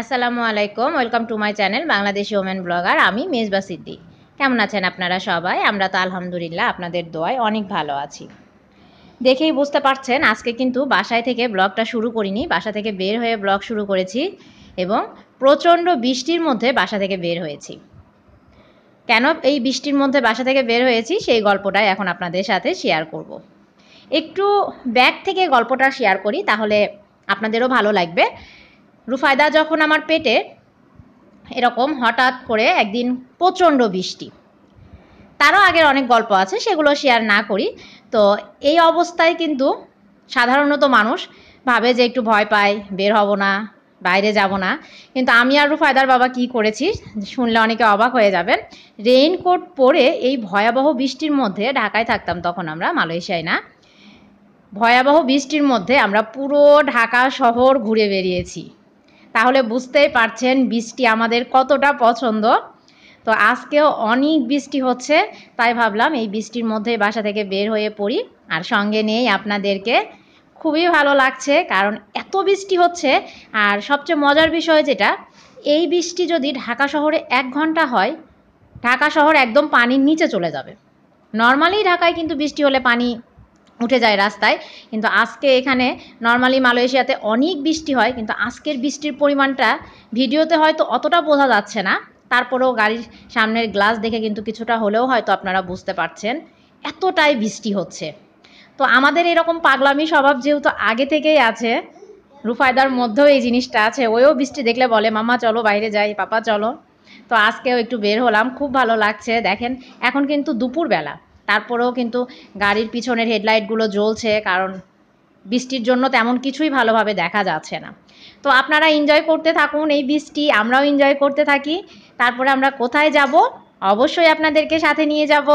আসসালামু আলাইকুম, welcome to my channel Bangladeshi women blogger, আমি মেজবা সিদ্দি কেমন আছেন আপনারা সবাই? আমরা তো আলহামদুলিল্লাহ আপনাদের দোয়ায় অনেক ভালো আছি। দেখেই বুঝতে পারছেন, আজকে কিন্তু বাসায় থেকে ব্লগটা শুরু করিনি, বাসা থেকে বের হয়ে ব্লগ শুরু করেছি এবং প্রচণ্ড বৃষ্টির মধ্যে বাসা থেকে বের হয়েছি। কেন এই বৃষ্টির মধ্যে বাসা থেকে বের হয়েছি, সেই গল্পটাই এখন আপনাদের সাথে শেয়ার করব। একটু ব্যাগ থেকে গল্পটা শেয়ার করি, তাহলে আপনাদেরও ভালো লাগবে। রুফায়দা যখন আমার পেটে এরকম হঠাৎ করে একদিন প্রচণ্ড বৃষ্টি, তারও আগের অনেক গল্প আছে, সেগুলো শেয়ার না করি। তো এই অবস্থায় কিন্তু সাধারণত মানুষ ভাবে যে একটু ভয় পায় বের হব না, বাইরে যাব না। কিন্তু আমি আর রুফায়দার বাবা কি করেছি, শুনলে অনেকে অবাক হয়ে যাবেন। রেইনকোট পরে এই ভয়াবহ বৃষ্টির মধ্যে ঢাকায় থাকতাম তখন আমরা, মালয়েশিয়ায় না, ভয়াবহ বৃষ্টির মধ্যে আমরা পুরো ঢাকা শহর ঘুরে বেরিয়েছি। তাহলে বুঝতেই পারছেন বৃষ্টি আমাদের কতটা পছন্দ। তো আজকেও অনেক বৃষ্টি হচ্ছে, তাই ভাবলাম এই বৃষ্টির মধ্যে বাসা থেকে বের হয়ে পড়ি। আর সঙ্গে নেই আপনাদেরকে খুবই ভালো লাগছে, কারণ এত বৃষ্টি হচ্ছে। আর সবচেয়ে মজার বিষয় যেটা, এই বৃষ্টি যদি ঢাকা শহরে এক ঘণ্টা হয়, ঢাকা শহর একদম পানির নিচে চলে যাবে। নর্মালি ঢাকায় কিন্তু বৃষ্টি হলে পানি উঠে যায় রাস্তায়। কিন্তু আজকে এখানে নর্মালি মালয়েশিয়াতে অনেক বৃষ্টি হয়, কিন্তু আজকের বৃষ্টির পরিমাণটা ভিডিওতে হয়তো অতটা বোঝা যাচ্ছে না। তারপরেও গাড়ির সামনের গ্লাস দেখে কিন্তু কিছুটা হলেও হয়তো আপনারা বুঝতে পারছেন এতটাই বৃষ্টি হচ্ছে। তো আমাদের এরকম পাগলামি স্বভাব যেহেতু আগে থেকেই আছে, রুফায়দার মধ্যেও এই জিনিসটা আছে, ওইও বৃষ্টি দেখলে বলে মামা চলো বাইরে যাই, পাপা, চলো। তো আজকেও একটু বের হলাম, খুব ভালো লাগছে। দেখেন, এখন কিন্তু দুপুরবেলা। তারপরেও কিন্তু গাড়ির পিছনের হেডলাইটগুলো জ্বলছে, কারণ বৃষ্টির জন্য তেমন কিছুই ভালোভাবে দেখা যাচ্ছে না। তো আপনারা এনজয় করতে থাকুন এই বৃষ্টি, আমরাও এনজয় করতে থাকি। তারপরে আমরা কোথায় যাব? অবশ্যই আপনাদেরকে সাথে নিয়ে যাব।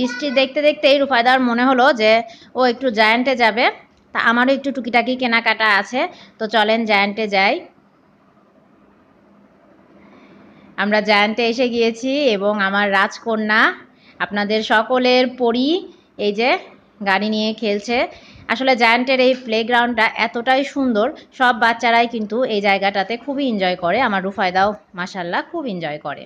বৃষ্টি দেখতে দেখতে এই রুফায়দার মনে হলো যে ও একটু জায়ান্টে যাবে। তা আমারও একটু টুকিটাকি কেনাকাটা আছে, তো চলেন জায়ান্টে যাই। আমরা জায়ান্টে এসে গিয়েছি এবং আমার রাজকন্যা, আপনাদের সকলের পরি, এই যে গাড়ি নিয়ে খেলছে। আসলে জায়ান্টের এই প্লেগ্রাউন্ডটা এতটাই সুন্দর, সব বাচ্চারাই কিন্তু এই জায়গাটাতে খুবই এনজয় করে। আমার রুফায়দাও মাসাল্লাহ খুব এনজয় করে।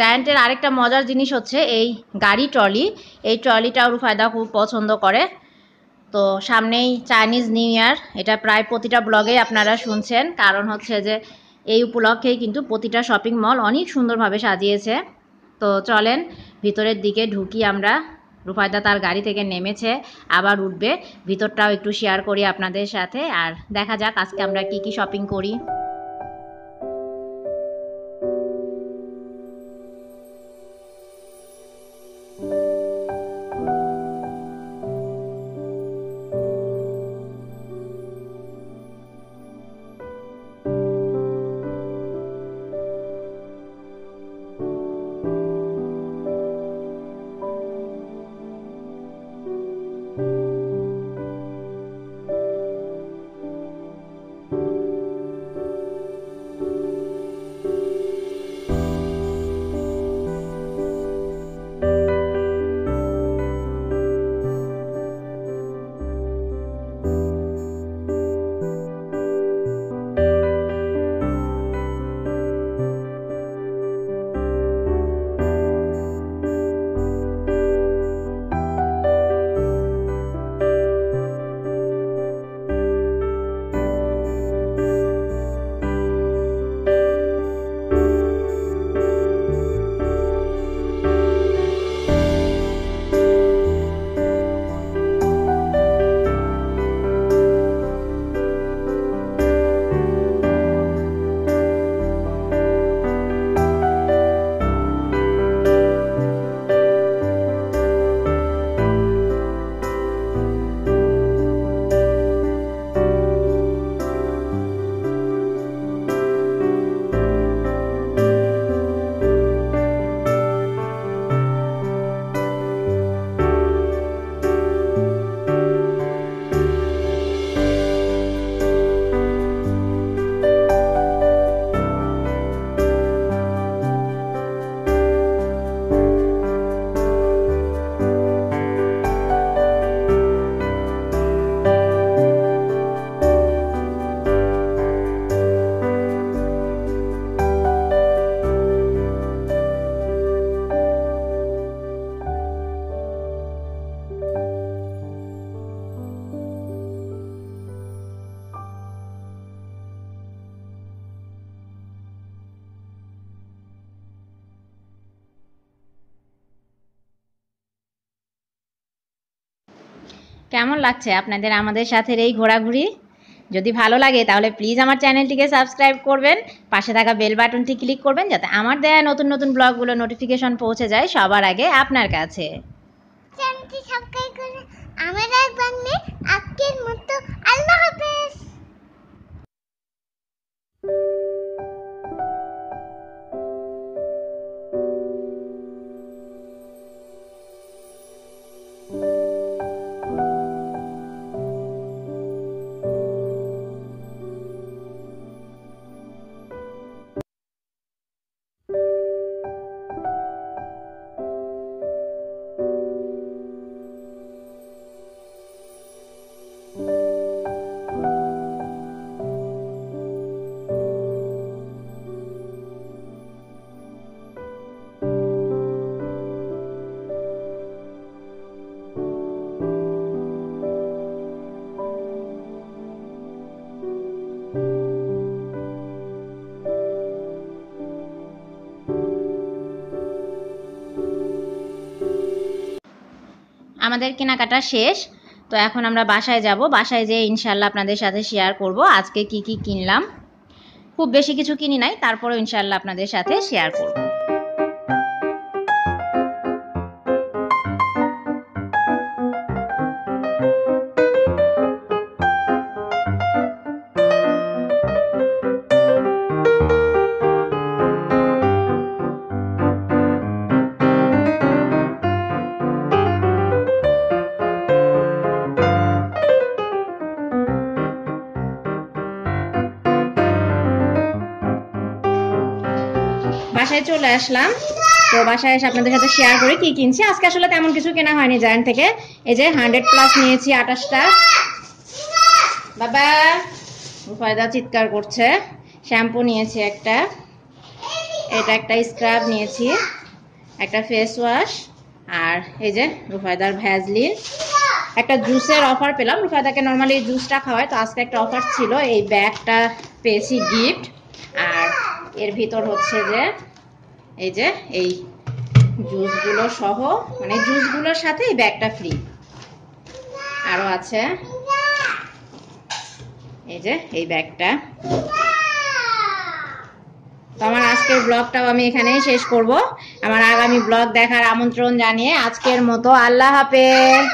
জায়ান্টের আরেকটা মজার জিনিস হচ্ছে এই গাড়ি ট্রলি। এই ট্রলিটাও রুফায়দা খুব পছন্দ করে। তো সামনেই চাইনিজ নিউ ইয়ার, এটা প্রায় প্রতিটা ব্লগেই আপনারা শুনছেন। কারণ হচ্ছে যে এই উপলক্ষেই কিন্তু প্রতিটা শপিং মল অনেক সুন্দরভাবে সাজিয়েছে। তো চলেন ভিতরের দিকে ঢুকি আমরা। রুফায়দা তার গাড়ি থেকে নেমেছে, আবার উঠবে। ভিতরটাও একটু শেয়ার করি আপনাদের সাথে। আর দেখা যাক আজকে আমরা কি কি শপিং করি। কেমন লাগছে আপনাদের আমাদের সাথে এই ঘোরাঘুরি? যদি ভালো লাগে তাহলে প্লিজ আমার চ্যানেলটিকে সাবস্ক্রাইব করবেন, পাশে থাকা বেল বাটনটি ক্লিক করবেন যাতে আমার দেয়া নতুন নতুন ব্লগগুলো নোটিফিকেশন পৌঁছে যায় সবার আগে আপনার কাছে। চ্যানেলটি আজকের মতো আল্লাহ হাফেজ। আমাদের কেনাকাটা শেষ। তো এখন আমরা বাসায় যাব। বাসায় যেয়ে ইনশাল্লাহ আপনাদের সাথে শেয়ার করব। আজকে কি কি কিনলাম। খুব বেশি কিছু কিনি নাই, তারপরেও ইনশাল্লাহ আপনাদের সাথে শেয়ার করব। বাসায় চলে আসলাম। তো বাসায় এসে আপনাদের সাথে শেয়ার করি কি কিনছি। আজকে আসলে তেমন কিছু কেনা হয়নি জায়ান্ট থেকে। এই যে হান্ড্রেড প্লাস নিয়েছি আঠাশটা। বাবা ফয়দা চিৎকার করছে। শ্যাম্পু নিয়েছি একটা। এটা একটা স্ক্রাব নিয়েছি। একটা ফেস ওয়াশ আর এই যে রুফায়দার ভ্যাজলিন একটা জুসের অফার পেলাম। রুফায়দাকে নর্মালি জুসটা খাওয়ায়। তো আজকে একটা অফার ছিল এই ব্যাগটা পেয়েছি গিফট আর এর ভিতর হচ্ছে যে এই যে, এই জুসগুলো সহ মানে জুসগুলোর সাথে এই ব্যাগটা ফ্রি আরও আছে। এই যে, এই ব্যাগটা। তো আমার আজকের ব্লগটাও আমি এখানেই শেষ করব। আমার আগামী ব্লগ দেখার আমন্ত্রণ জানিয়ে আজকের মতো আল্লাহ হাফেজ।